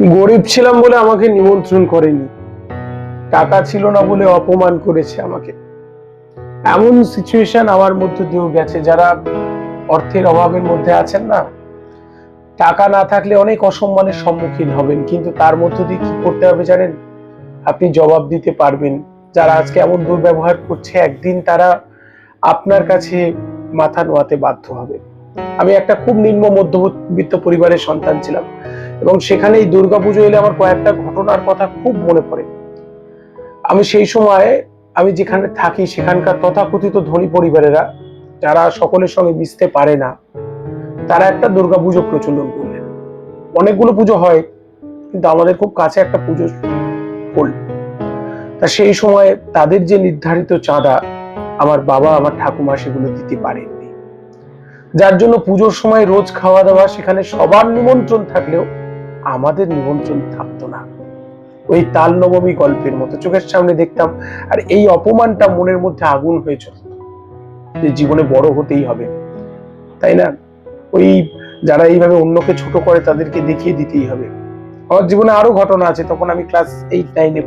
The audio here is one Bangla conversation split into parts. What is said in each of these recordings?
গরিব ছিলাম বলে আমাকে নিমন্ত্রণ করেনি। টাকা ছিল না বলে অপমান করেছে আমাকে। এমন সিচুয়েশন আমার মধ্যে দিয়েও গেছে যারা অর্থের অভাবের মধ্যে আছেন না। টাকা না থাকলে অনেক অসম্মানের সম্মুখীন হবেন, কিন্তু তার মধ্য দিয়ে কি করতে হবে জানেন? আপনি জবাব দিতে পারবেন। যারা আজকে এমন দুর্ব্যবহার করছে, একদিন তারা আপনার কাছে মাথা নোয়াতে বাধ্য হবে। আমি একটা খুব নিম্ন মধ্যবিত্ত পরিবারের সন্তান ছিলাম। এবং সেখানে এই দুর্গাপুজো এলে আমার কয়েকটা ঘটনার কথা খুব মনে পড়ে। আমি সেই সময় আমি যেখানে থাকি সেখানকার তথাকথিত ধনী পরিবারেরা, যারা সকলের সঙ্গে মিশতে পারে না, তারা একটা দুর্গাপুজো প্রচলন করলেন। অনেকগুলো পুজো হয়, কিন্তু আমাদের খুব কাছে একটা পুজো করল তা সেই সময় তাদের যে নির্ধারিত চাঁদা, আমার বাবা, আমার ঠাকুমা সেগুলো দিতে পারেননি। যার জন্য পুজোর সময় রোজ খাওয়া দাওয়া সেখানে সবার নিমন্ত্রণ থাকলেও আমাদের নিমন্ত্রণ থাকতো না। ওই তাল নবমী গল্পের মতো চোখের সামনে দেখতাম, আর এই অপমানটা মনের মধ্যে আগুন হয়ে চলত। যে জীবনে বড় হতেই হবে। তাই না? ওই যারা এইভাবে অন্যকে ছোট করে তাদেরকে দেখিয়ে দিতেই হবে। আমার জীবনে আরও ঘটনা আছে, তখন আমি ক্লাস এইট, নাইনে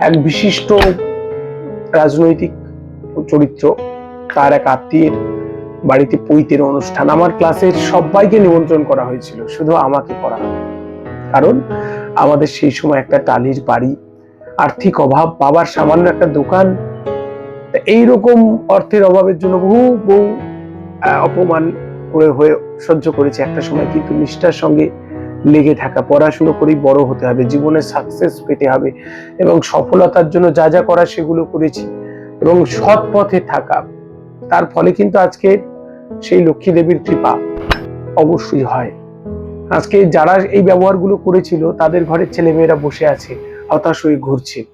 এক বিশিষ্ট রাজনৈতিক চরিত্র, তার এক আত্মীয়ের বাড়িতে পৈতের অনুষ্ঠান। আমার ক্লাসের সবাইকে নিমন্ত্রণ করা হয়েছিল, শুধু আমাকে করা কারণ আমাদের সেই সময় একটা টালির বাড়ি, আর্থিক অভাব, বাবার সামান্য একটা দোকান। তা এইরকম অর্থের অভাবের জন্য বহু বহু অপমান করে হয়ে সহ্য করেছে একটা সময়, কিন্তু নিষ্ঠার সঙ্গে লেগে থাকা, পড়াশুনো করেই বড় হতে হবে, জীবনে সাকসেস পেতে হবে এবং সফলতার জন্য যা যা করা সেগুলো করেছি এবং সৎ পথে থাকা। তার ফলে কিন্তু আজকে সেই লক্ষ্মী দেবীর কৃপা অবশ্যই হয়। আজকে যারা এই ব্যবহারগুলো করেছিল, তাদের ঘরের ছেলেমেয়েরা বসে আছে, হতাশ হয়ে ঘুরছে।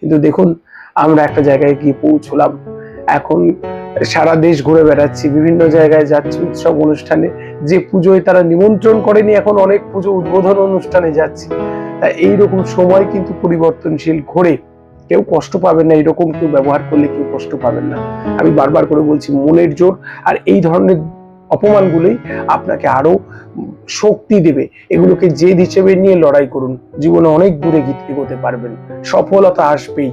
কিন্তু দেখুন, আমরা একটা জায়গায় গিয়ে পৌঁছলাম। এখন সারা দেশ ঘুরে বেড়াচ্ছি, বিভিন্ন জায়গায় যাচ্ছি, উৎসব অনুষ্ঠানে। যে পুজোয় তারা নিমন্ত্রণ করেনি, এখন অনেক পুজো উদ্বোধন অনুষ্ঠানে যাচ্ছি। তা এইরকম সময় কিন্তু পরিবর্তনশীল ঘোরে। কেউ কষ্ট পাবেন না, এরকম কেউ ব্যবহার করলে কেউ কষ্ট পাবেন না। আমি বারবার করে বলছি, মনের জোর আর এই ধরনের অপমানগুলোই আপনাকে আরও শক্তি দেবে। এগুলোকে জেদ হিসেবে নিয়ে লড়াই করুন। জীবনে অনেক দূরে গীত এগোতে পারবেন। সফলতা আসবেই।